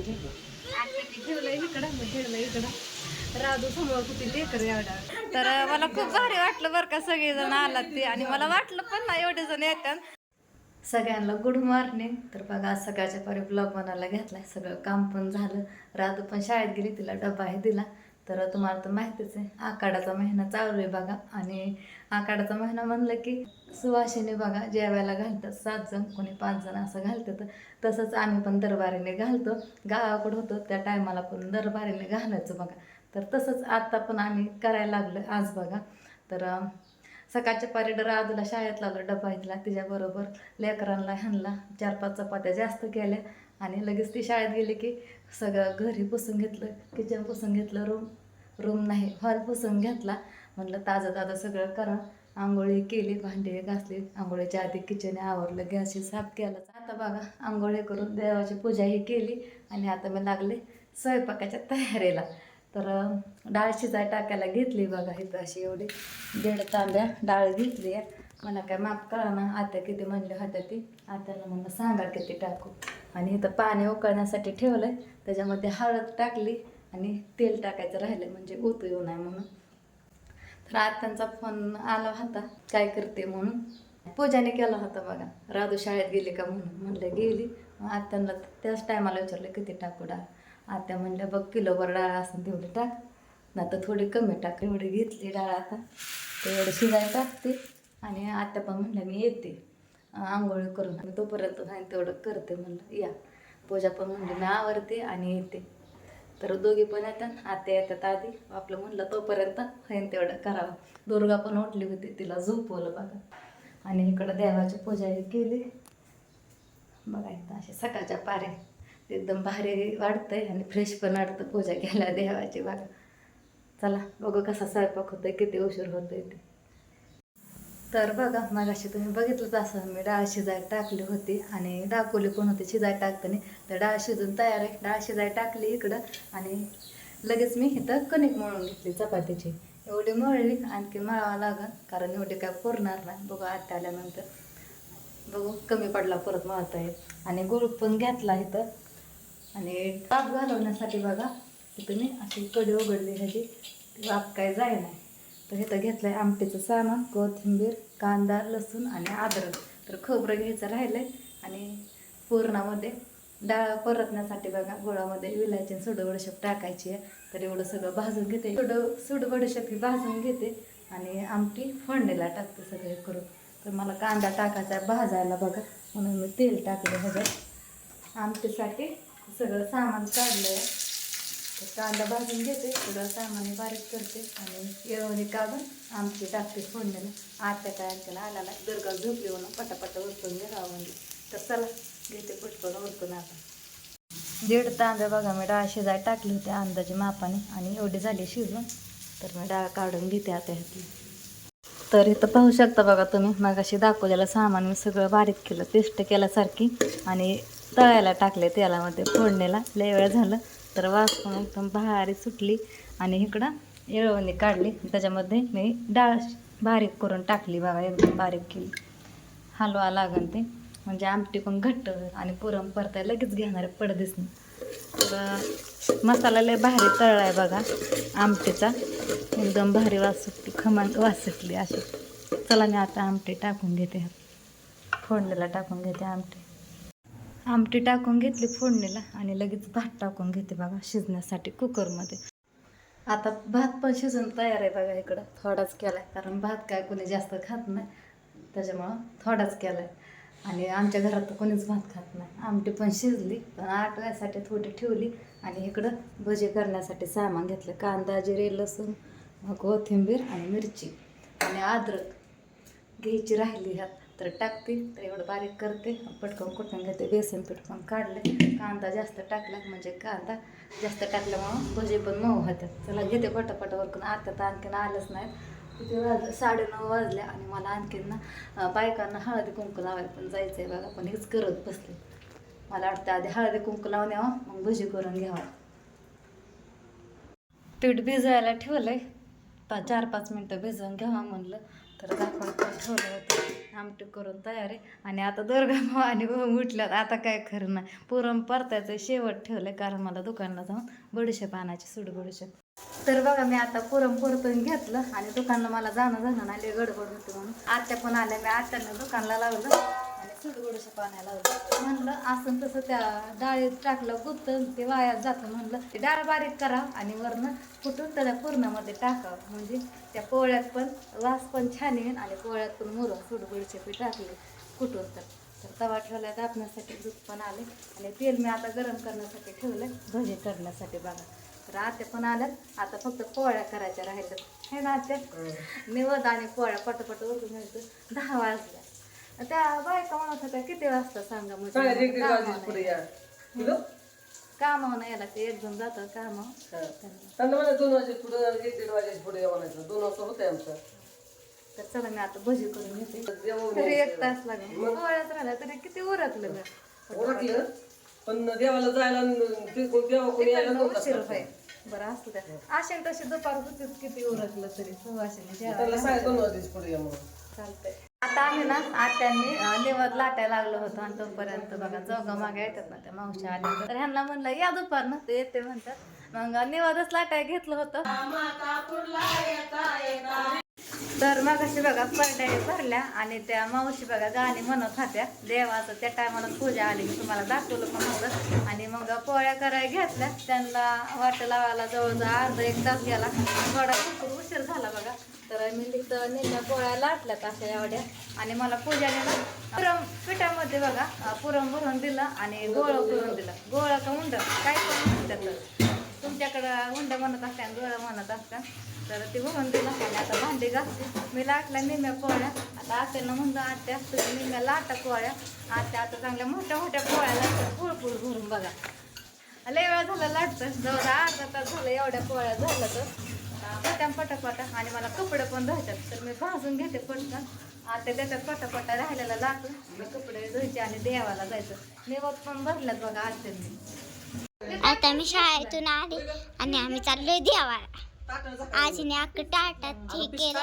ठेवलं ठेवलं इकडं मग ठेवलं इकडं राधू समोर कुठे लेकर एवढा तर मला खूप भारी वाटलं बरं का सगळेजण आलात ते आणि मला वाटलं पण ना एवढे जण येतात. सगळ्यांना गुड मॉर्निंग तर बघा आज सकाळच्या परी ब्लॉग बनायला घेतलाय. सगळं काम पण झालं. राधू पण शाळेत गेली तिला डबाही दिला. तर तुम्हाला तर माहितीच आहे आखाडाचा महिना चालू आहे बघा. आणि आखाडाचा महिना म्हणलं की सुवासिनी बघा जेवायला घालतात सात जण कोणी पाच जण असं घालतात. तसंच आम्ही पण दरबारीने घालतो. गावाकडं होतो त्या टायमाला पण दरबारीने घालायचं बघा. तर तसंच आत्ता पण आम्ही करायला लागलो आज बघा. तर सकाळच्या पारी राजूला शाळेत लावलं डबा घेतला तिच्याबरोबर लेकरांना ह्यांना चार पाच चपात्या जास्त केल्या आणि लगेच ती शाळेत गेली की सगळं घरी पुसून घेतलं किचन पुसून घेतलं रूम रूम नाही हॉल पुसून घेतला. म्हणलं ताजं ताजं सगळं करा आंघोळी केली भांडी घासली आंघोळीच्या आधी किचन आवरलं गॅसची साफ केला. आता बघा आंघोळी करून देवाची पूजाही केली आणि आता मी लागले स्वयंपाकाच्या तयारीला. तर डाळ शिजाय टाकायला घेतली बघा इथं अशी एवढी. दीड तांब्या डाळ घेतली आहे. मला काय माफ करा ना आता किती म्हणले होत्या ती. आत्याला म्हणलं सांगा किती टाकू. आणि इथं पाणी उकळण्यासाठी ठेवलंय. त्याच्यामध्ये हळद टाकली आणि तेल टाकायचं राहिलं म्हणजे ओतू येऊ नये म्हणून. तर आत्यांचा फोन आला होता काय करते म्हणून? पूजाने केला होता बघा राधू शाळेत गेली का म्हणून? म्हणलं गेली. मग आत्यांना त्याच टायमाला विचारलं किती टाकू डाळ? आत्या म्हणल्या बघ किलोभर डाळ असून तेवढी टाक. नाही तर थोडी कमी टाक एवढी घेतली डाळ आता. तेवढं शिजायला टाकते. आणि आता पण म्हणल्या मी येते. आंघोळी करून. आणि तोपर्यंत नाही तेवढं करते म्हणलं. या. पूजा पण म्हणली मी आवरते आणि येते. तर दोघी पण येतात आत्या येतात आधी. आपलं म्हणलं तोपर्यंत होईन तेवढं करावं. दुर्गा पण उठली होती तिला झोपवलं बघा. आणि इकडं देवाची पूजाही केली. बघा इथं असे सकाळच्या पारे एकदम भारी वाटतंय आणि फ्रेश पण वाटतं पूजा केल्या देवाची बघा चला बघू कसा स्वयंपाक होतोय किती उशीर होतोय ते. तर बघा मगाशी तुम्ही बघितलंच असं मी डाळ शिजाय टाकली होती आणि दाखवली पण होती शिजाय टाकताना. तर डाळ शिजून तयार आहे. डाळ शिजाय टाकली इकडं आणि लगेच मी इथं कणिक मळून घेतली चपातीची. एवढी मळली आणखी मळावं लागेल कारण एवढी काय पुरणार नाही. बघू आत आल्यानंतर. बघू कमी पडला परत मळता येईल. आणि गुळ पण घेतला इथं. आणि ताप घालवण्यासाठी बघा इथं मी अशी कडी उघडली ह्याची ती वाफ काय जाय नाही तर इथं घेतलं आहे आमटीचं सामान कोथिंबीर कांदा लसूण आणि अद्रक. तर खोबरं घ्यायचं राहिलं आहे आणि पूर्णामध्ये डाळ परतण्यासाठी बघा गुळामध्ये विलायची सुड बडीशेप टाकायची आहे. तर एवढं सगळं भाजून घेते. सुड सुड बडीशेप ही भाजून घेते आणि आमटी फोडणीला टाकते सगळे करून. तर मला कांदा टाकायचा आहे भाजायला बघा म्हणून मी तेल टाकलं ह्याच्यात आमटीसाठी सगळं सामान काढलं आहे तर कांदा भाजून घेते सगळं सामान बारीक करते आणि येळवणी काढून आमची टाकते फोडणीला. आत्या काय केला आला नाही. दुर्गा झोपली म्हणून पटापट उरकून घ्यावं म्हणजे तर चला घेते पटकन उरकून आता दीड तांदूळ बघा मी डाळ शिजाय टाकली होती अंदाजे मापाने आणि एवढी झाली शिजून. तर मी डाळ काढून घेते आता ह्यातली. तर इथं पाहू शकता बघा तुम्ही मगाशी दाखवलेलं सामान मी सगळं बारीक केलं पेस्ट केल्यासारखी आणि तळायला टाकले तेलामध्ये फोडणीला. लय वेळ झालं तर वास पण एकदम भारी सुटली. आणि इकडं येळवणी काढली. त्याच्यामध्ये मी डाळ बारीक करून टाकली बघा एकदम बारीक केली. हलवा लागन ते. म्हणजे आमटी पण घट्ट आणि पुरण परताय लगेच घेणारे पडदेच तर मसाला लय भारी तळला आहे बघा आमटीचा. एकदम भारी वास सुटली खमण वास सुटली अशी. चला मी आता आमटी टाकून घेते. फोडणीला टाकून घेते आमटी. आमटी टाकून घेतली फोडणीला आणि लगेच भात टाकून घेते बघा शिजण्यासाठी कुकरमध्ये. आता भात पण शिजून तयार आहे बघा इकडं. थोडाच केला आहे कारण भात काय कोणी जास्त खात नाही. त्याच्यामुळं थोडाच केला आहे आणि आमच्या घरात तर कोणीच भात खात नाही. आमटी पण शिजली पण आटव्यासाठी थोडी ठेवली. आणि इकडं भजी करण्यासाठी सामान घेतलं. कांदा जिरे लसूण कोथिंबीर आणि मिरची आणि अद्रक घ्यायची राहिली ह्यात. तर टाकते तर एवढं बारीक करते. पटकन कुटून घेते? बेसन पीठ पण काढले कांदा जास्त टाकला म्हणजे कांदा जास्त टाकल्यामुळं भजे पण मऊ होतात चला घेते पटापट वरकून. आता तर आणखीन आलंच नाही. किती वाजले? साडेनऊ वाजले आणि मला आणखीन ना बायकांना हळदी कुंकू लावायला पण जायचं आहे बघा. पण हेच करत बसले. मला वाटतं आधी हळदी कुंकू लावून यावं मग भजी करून घ्यावा. पीठ भिजवायला आहे पा चार पाच मिनटं भिजवून घ्यावं म्हणलं. तर दाखवून ठेवलं होतं. आमटी करून तयार आहे. आणि आता दुर्गा आणि उठल्यात. आता काय खरं नाही. पुरण परतायचं शेवट ठेवलंय कारण मला दुकानला जाऊन बडीशेप आणायची सूड बडीशेप तर बघा मी आता पुरण परतून घेतलं आणि दुकानला मला जाणं झालं नाही गडबड होती म्हणून. आत्या पण आल्या. मी आत्यानं दुकानला लावलं. आणि सुडगुडीचं पाण्याला लावलं. म्हणलं असं तसं त्या डाळीत टाकलं गुत्तन ते वायात जातं म्हणलं. ते डाळ बारीक करा आणि वरनं कुठून त्याला पूर्णामध्ये टाकावं म्हणजे त्या पोळ्यात पण वास पण छान येईल आणि पोळ्यात पण मुरं सुडगुडीचे पीठ टाकले कुठून तर. तर तवा ठेवला दाबण्यासाठी दूध पण आले. आणि तेल मी आता गरम करण्यासाठी ठेवलं भजे करण्यासाठी बघा. तर आत्या पण आल्यात. आता फक्त पोळ्या करायच्या राहिल्यात. हे ना आत्या निवद आणि पोळ्या पटपट उठून दहा वाजल्या त्या बायका म्हणत होत्या किती वाजता सांगा सांगायचं एक दीड म्हणजे वाजेच पुढे या. किलो? कामावर यायला ते एक जण जातं त्यांना. मला दोन वाजे पुढे एक दीड वाजेच पुढे या म्हणायचं. दोन वाजता होते आमचं. तर चला मी आता भजी करून घेते. तरी एक तास लागेल. पोळ्यात राहिला तरी किती उरकलं ग? पण देवाला जायला देवा कोणी यायला उशीर होय बरं असू द्या. असेल तशी दुपार होतीच किती उरकलं तरी. त्यांना सांग दोन वाजेच पुढे या म्हणून. चालतंय. आता आम्ही ना आत्यांनी अं, लाटाय लाटायला लागलो होतो आणि तोपर्यंत बघा चौघा मागे येतात ना त्या मावशी आल्या. तर ह्यांना म्हणलं या दुपारनं. ते येते म्हणतात. मग निवदच लाटाय घेतलं होतं. तर मग अशी बघा परड्या भरल्या आणि त्या मावशी बघा गाणी म्हणत होत्या. देवाचं त्या टायमाला पूजा आली की तुम्हाला दाखवलं पण होतं आणि मग पोळ्या करायला घेतल्या. त्यांना वाट लावायला जवळजवळ अर्धा एक तास गेला. थोडा उशीर झाला बघा. तर मी तिथं निम्या पोळ्या लाटल्यात अशा एवढ्या. आणि मला पूजाने ना पुरम पिठामध्ये बघा पुरम भरून दिलं आणि गोळं करून दिलं. गोळा का उंड काय पण म्हणतात तुमच्याकडं हुंड म्हणत असतात आणि गोळं म्हणत असतात तर ते भरून दिलं आणि आता भांडी घासते मी लाटल्या निम्या पोळ्या. आता आत्यानं म्हणलं आत्या तुम्ही निम्या लाटा पोळ्या. आत्या आता चांगल्या मोठ्या मोठ्या पोळ्या लागतात पुळपुळ भरून बघा. लय वेळा झाला लाटतं जवळ अर्धा तास झालं एवढ्या पोळ्या झालं तर पट्या पटापटा. आणि मला कपडे पण धुवायच्यात तर मी भाजून घेते पटकन आता त्याच्यात पटापटा राहिलेला मी कपडे धुवायचे आणि देवाला जायचं. निवत पण भरल्यात बघा आत्यांनी आता मी शाळेतून आले आणि आम्ही चाललोय देवाला. आजीने अख्खं टाटात हे केलं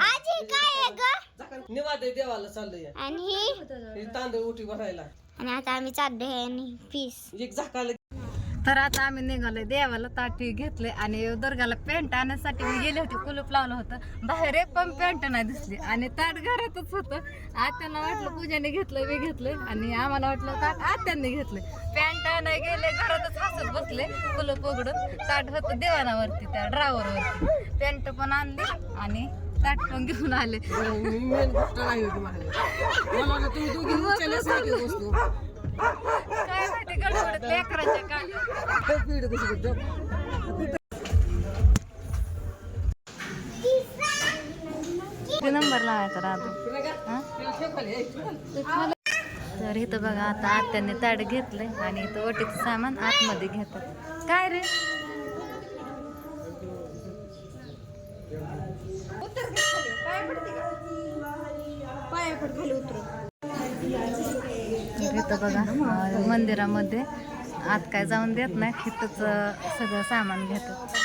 आजी काय आहे ग? निवाद देवाला चाललंय. आणि? तांदूळ उठी भरायला. आणि आता आम्ही चाललोय आणि पीस एक झाकाला तर आता आम्ही निघालोय देवाला ताटी घेतले आणि दुर्गाला पेंट आणण्यासाठी मी गेले होते कुलूप लावलं होतं. बाहेर एक पण पेंट नाही दिसली आणि ताट घरातच होतं. आत्यांना वाटलं पूजाने घेतलं मी घेतलं आणि आम्हाला वाटलं ताट आत्यांनी घेतलं पॅन्ट नाही गेले घरातच हसत बसले कुलूप उघडून. ताट होतं देवानावरती त्या ड्रावरवरती पॅन्ट पण आणली आणि ताट पण घेऊन आले. तुम्ही दोघी उचलल्याच नाही ती वस्तू काय माहिती गडबडीत लेकराच्या काय पीठ कशी नंबर लावायचा तर इथं बघा आता आत्याने ताट घेतलंय आणि इथं ओटीचं सामान आतमध्ये घेतात. काय रे? तर इथं बघा मंदिरामध्ये आत काय जाऊन देत नाही तिथंच सगळं सामान घेतात.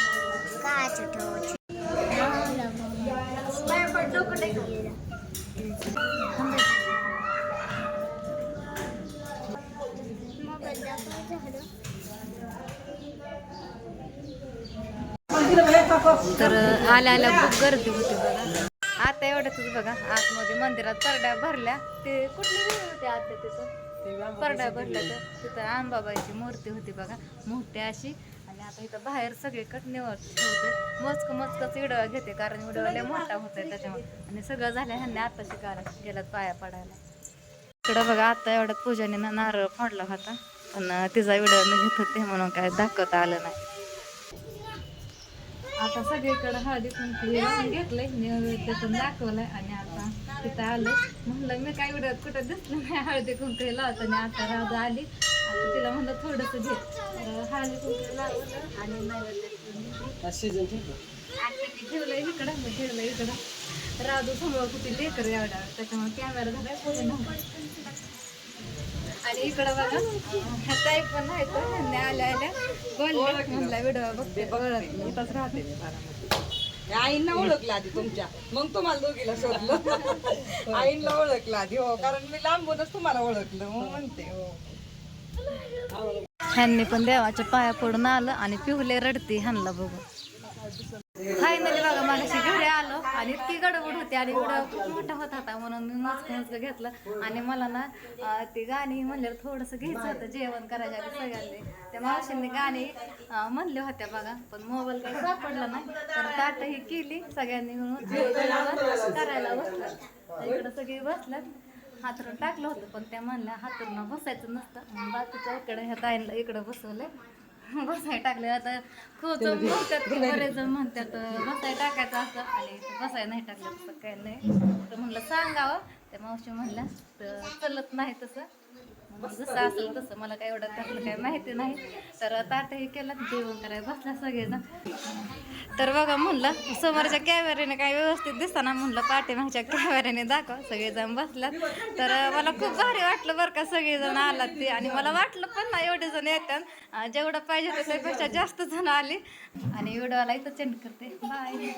तर आल्या आल्या खूप गर्दी होती बघा. आता एवढ्याच बघा आतमध्ये मंदिरात परड्या भरल्या. ते कुठले होते आता तिथं परड्या भरल्या तर तिथं आंबाबाईची मूर्ती होती बघा मोठी अशी. आणि आता इथं बाहेर सगळीकडे निवड ठेवते. मचक मचकच इडवा घेते कारण विडवा मोठा मोठा आहे त्याच्यामुळे. आणि सगळं झालं ह्यांनी आता शिकायला गेलात पाया पडायला. इकडं बघा आता एवढ्यात पूजाने ना नारळ फोडला होता. पण तिचा व्हिडिओ मी घेत होते म्हणून काय दाखवता आलं नाही. आता सगळीकडे हळदी कुंकू घेतलंय नैवेद्यातून दाखवलंय. आणि आता तिथं आलंय म्हणलं मी काय व्हिडिओत कुठं दिसलं नाही हळदी कुंकू लावताना आता राजा आली. आता तिला म्हणलं थोडंसं घे. तर हळदी कुंकू लावलं आणि आणि ते ठेवलंय इकडं मी ठेवलं इकडं. राजू समोर कुठे लेकर एवढा त्याच्यामुळे कॅमेरा पूर्ण आणि इकडं बघा ह्या ताई पण नाही ह्यांनी आल्या आल्या. बोलले म्हणला व्हिडिओ बघते इथंच राहते. आईंना ओळखलं आधी तुमच्या. मग तुम्हाला दोघीला शोधलं. आईंना ओळखलं आधी हो. कारण मी लांबूनच तुम्हाला ओळखलं मग म्हणते हो. ह्यांनी पण देवाच्या पाया पडून आलं आणि पिवले रडती ह्यांना बघून. फायनली बघा मागाशी घरी आलो आणि इतकी गडबड होती आणि व्हिडिओ खूप मोठा होत होता म्हणून मी मस्त घेतलं. आणि मला ना ते ती गाणी म्हणल्यावर थोडंसं घ्यायचं होतं जेवण करायच्या आधी सगळ्यांनी. त्या मावशींनी गाणी म्हणल्या होत्या बघा पण मोबाईल काही सापडला नाही. तर ताट ही केली सगळ्यांनी म्हणून करायला बसलं. इकडं सगळे बसलं हातरून टाकलं होतं पण त्या म्हणल्या हातरून बसायचं नसतं. बाकीच्या इकडे ह्या ताईंना इकडं बसवलंय. बसाय टाकले. आता खूप जण म्हणतात की बरेच जण म्हणतात बसाय टाकायचं असं आणि बसाय नाही टाकलं तसं काय नाही. तर म्हणलं सांगावं. त्या मावशी म्हणल्या तर चलत नाही तसं. जसं असेल तसं मला काय एवढं त्यातलं काय माहिती नाही. तर ताटही केलं जेवण करायला बसला सगळेजण. तर बघा म्हणलं समोरच्या कॅमेऱ्याने काय व्यवस्थित दिसताना म्हणलं पाठीमागच्या कॅमेऱ्याने दाखव सगळेजण बसलात. तर मला खूप भारी वाटलं बरं का सगळेजण आलात ते. आणि मला वाटलं पण ना एवढे जण येतात. जेवढं पाहिजे त्याच्यापेक्षा जास्त जण आले. आणि व्हिडिओला इथं चेंड करते. बाय